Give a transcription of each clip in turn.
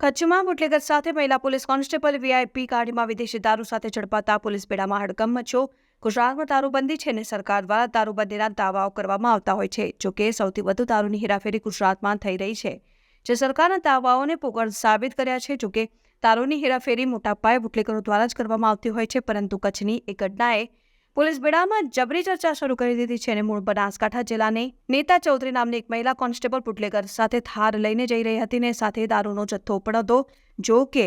કચ્છમાં બુટલેગર સાથે મહિલા પોલીસ કોન્સ્ટેબલ વીઆઈપી ગાડીમાં વિદેશી દારૂ સાથે ઝડપાતા પોલીસ બેડામાં હડકમ મચ્યો. ગુજરાતમાં દારૂબંધી છે અને સરકાર દ્વારા દારૂબંધીના દાવાઓ કરવામાં આવતા હોય છે જોકે સૌથી વધુ દારૂની હેરાફેરી ગુજરાતમાં થઈ રહી છે. જે સરકારના દાવાઓને પોગળ સાબિત કર્યા છે જોકે દારૂની હેરાફેરી મોટા પાયે બુટલેગરો દ્વારા જ કરવામાં આવતી હોય છે, પરંતુ કચ્છની એક ઘટનાએ પોલીસ બેડામાં જબરી ચર્ચા શરૂ કરી દીધી છે અને મૂળ બનાસકાંઠા જિલ્લાની નેતા ચૌધરી નામની એક મહિલા કોન્સ્ટેબલ પુટલેકર સાથે થાર લઈને જઈ રહી હતી ને સાથે દારૂનો જથ્થો પણ હતો જો કે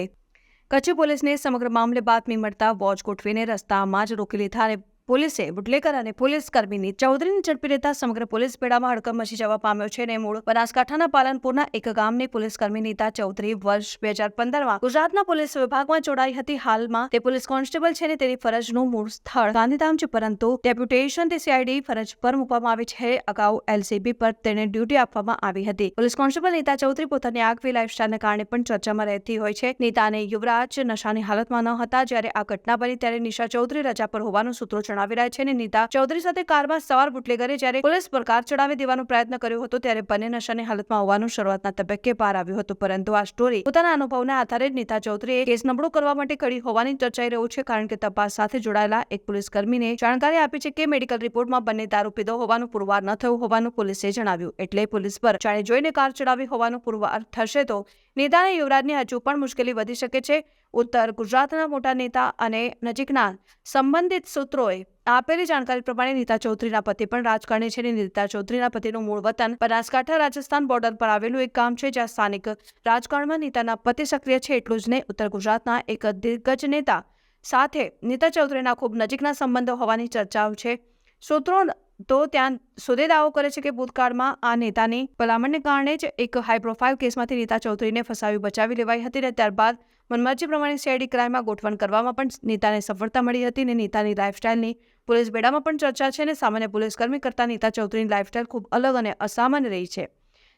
કચ્છ પોલીસને સમગ્ર મામલે બાતમી મળતા વોચ ગોઠવીને રસ્તામાં જ રોકી લીધા અને પોલીસે બુટલેકર અને પોલીસ કર્મીની ચૌધરીને ઝડપી લેતા સમગ્ર પોલીસ બેડામાં હડકમ મચી જવા પામ્યો છે ને મૂળ બનાસકાંઠાના પાલનપુરના એક ગામની પોલીસ કર્મી નીતા ચૌધરી વર્ષ બે હજાર પંદરમાં ગુજરાતના પોલીસ વિભાગમાં જોડાઈ હતી હાલમાં. તે પોલીસ કોન્સ્ટેબલ છે અને તેની ફરજનું મૂળ સ્થળ ગાંધીધામ છે, પરંતુ ડેપ્યુટેશન તે સીઆઈડી ફરજ પર મૂકવામાં આવી છે. અગાઉ એલસીબી પર તેને ડ્યુટી આપવામાં આવી હતી. પોલીસ કોન્સ્ટેબલ નીતા ચૌધરી પોતાની આગવી લાઇફસ્ટાઇલને કારણે પણ ચર્ચામાં રહેતી હોય છે. નીતા યુવરાજ નશાની હાલતમાં ન હતા. જ્યારે આ ઘટના બની ત્યારે નિશા ચૌધરી રજા પર હોવાનું સૂત્રો જણાવી રહ્યા છે નીતા ચૌધરી સાથે કારમાં સવાર બુટલેગરે જ્યારે પોલીસ પર કાર ચડાવી દેવાનો પ્રયત્ન કર્યો હતો, ત્યારે બંને નશાની હાલતમાં હોવાનું શરૂઆતના તબક્કે બહાર આવ્યું હતું. પરંતુ આ સ્ટોરી પોતાના અનુભવના આધારે નીતા ચૌધરીએ કેસ નબળો કરવા માટે કરી હોવાની ચર્ચાઈ રહ્યું છે, કારણ કે તપાસ સાથે જોડાયેલા એક પોલીસ કર્મીને જાણકારી આપી છે કે મેડિકલ રિપોર્ટમાં બંને દારૂ પીધો હોવાનું પુરવાર ન થયું હોવાનું પોલીસે જણાવ્યું. એટલે પોલીસ પર જાણે જોઈને કાર ચડાવી હોવાનું પુરવાર થશે તો નેતા અને યુવરાજની હજુ પણ મુશ્કેલી વધી શકે છે. ઉત્તર ગુજરાતના મોટા નેતા અને નજીકના સંબંધિત સૂત્રોએ આપેલી જાણકારી પ્રમાણે નીતા ચૌધરીના પતિ પણ રાજકારણી છે અને નીતા ચૌધરીના પતિનું મૂળ વતન બનાસકાંઠા, રાજસ્થાન બોર્ડર પર આવેલું એક ગામ છે, જ્યાં સ્થાનિક રાજકારણમાં નીતાના પતિ સક્રિય છે એટલું જ નહીં, ઉત્તર ગુજરાતના એક દિગ્ગજ નેતા સાથે નીતા ચૌધરીના ખૂબ નજીકના સંબંધો હોવાની ચર્ચાઓ છે. સૂત્રો તો ત્યાં સુધી દાવો કરે છે કે ભૂતકાળમાં આ નેતાની ભલામણને કારણે જ એક હાઈ પ્રોફાઇલ કેસમાંથી નીતા ચૌધરીને ફસાવી, બચાવી લેવાઈ હતી અને ત્યારબાદ મનમરજી પ્રમાણે સીઆઈડી ક્રાઇમમાં ગોઠવણ કરવામાં પણ નેતાને સફળતા મળી હતી અને નેતાની લાઇફસ્ટાઇલની પોલીસ બેડામાં પણ ચર્ચા છે અને સામાન્ય પોલીસકર્મી કરતાં નીતા ચૌધરીની લાઇફસ્ટાઇલ ખૂબ અલગ અને અસામાન્ય રહી છે.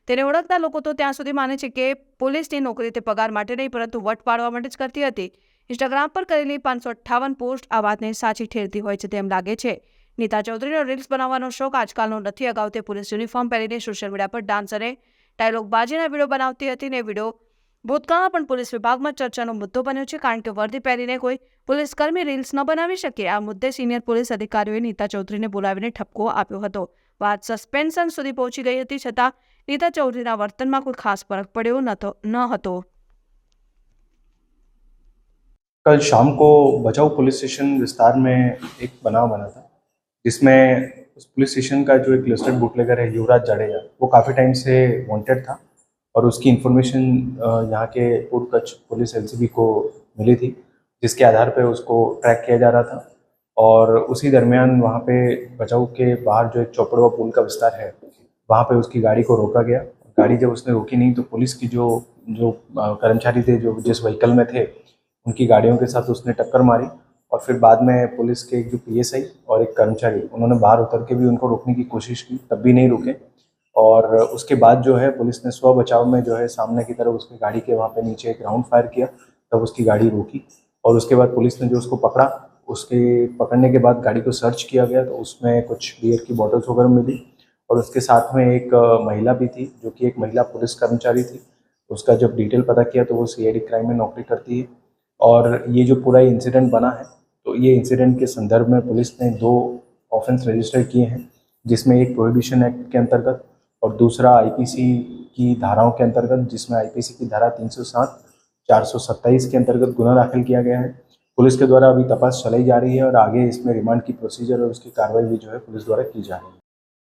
તેને ઓળખતા લોકો તો ત્યાં સુધી માને છે કે પોલીસની નોકરી તે પગાર માટે નહીં, પરંતુ વટ પાડવા માટે જ કરતી હતી. ઇન્સ્ટાગ્રામ પર કરેલી પાંચસો અઠ્ઠાવન પોસ્ટ આ વાતને સાચી ઠેરતી હોય છે તેમ લાગે છે. નીતા ચૌધરીનો રીલ્સ બનાવવાનો શોખ આજકાલનો નથી અગાઉ તે પોલીસ યુનિફોર્મ પહેરીને સોશિયલ મીડિયા પર ડાન્સ અને ડાયલોગ બાજીના વિડીયો બનાવતી હતી ને વિડીયો ભૂતકાળમાં પણ પોલીસ વિભાગમાં ચર્ચાનો મુદ્દો બન્યો છે કારણ કે વર્દી પહેરીને કોઈ પોલીસ કર્મી રીલ્સ ન બનાવી શકે આ મુદ્દે સિનિયર પોલીસ અધિકારીઓએ નીતા ચૌધરીને બોલાવીને ઠપકો આપ્યો હતો વાત સસ્પેન્શન સુધી પહોંચી ગઈ હતી છતાં નીતા ચૌધરીના વર્તનમાં કોઈ ખાસ ફરક પડ્યો નતો ન હતો कल शाम को बचाऊ पुलिस स्टेशन विस्तार में एक बनाव बना था जिसमें उस पुलिस स्टेशन का जो एक लिस्टेड बुटलेगर है, युवराज जाडेजा, वो काफ़ी टाइम से वांटेड था और उसकी इन्फॉर्मेशन यहाँ के पूर्व कच्छ पुलिस एलसीबी को मिली थी, जिसके आधार पर उसको ट्रैक किया जा रहा था और उसी दरमियान वहाँ पे बचाऊ के बाहर जो एक चौपड़वा पुल का विस्तार है, वहाँ पे उसकी गाड़ी को रोका गया। गाड़ी जब उसने रोकी नहीं तो पुलिस की जो जो कर्मचारी थे, जो जिस व्हीकल में थे, उनकी गाड़ियों के साथ उसने टक्कर मारी और फिर बाद में पुलिस के एक जो पीएसआई और एक कर्मचारी, उन्होंने बाहर उतर के भी उनको रोकने की कोशिश की, तब भी नहीं रुके। और उसके बाद जो है, पुलिस ने स्व बचाव में जो है, सामने की तरफ़ उसकी गाड़ी के वहाँ पे नीचे एक राउंड फायर किया, तब उसकी गाड़ी रोकी। और उसके बाद पुलिस ने जो उसको पकड़ा, उसके पकड़ने के बाद गाड़ी को सर्च किया गया तो उसमें कुछ बियर की बॉटल्स वगैरह मिली। और उसके साथ में एक महिला भी थी, जो कि एक महिला पुलिस कर्मचारी थी। उसका जब डिटेल पता किया तो वो सीआईडी क्राइम में नौकरी करती है। और ये जो पूरा इंसिडेंट बना है तो ये इंसिडेंट के संदर्भ में पुलिस ने दो ऑफेंस रजिस्टर किए हैं, जिसमें एक प्रोहिबिशन एक्ट के अंतर्गत और दूसरा आईपीसी की धाराओं के अंतर्गत, जिसमें आईपीसी की धारा 307 427 के अंतर्गत गुना दाखिल किया गया है। पुलिस के द्वारा अभी तपास चलाई जा रही है और आगे इसमें रिमांड की प्रोसीजर और उसकी कार्रवाई भी जो है पुलिस द्वारा की जा रही है।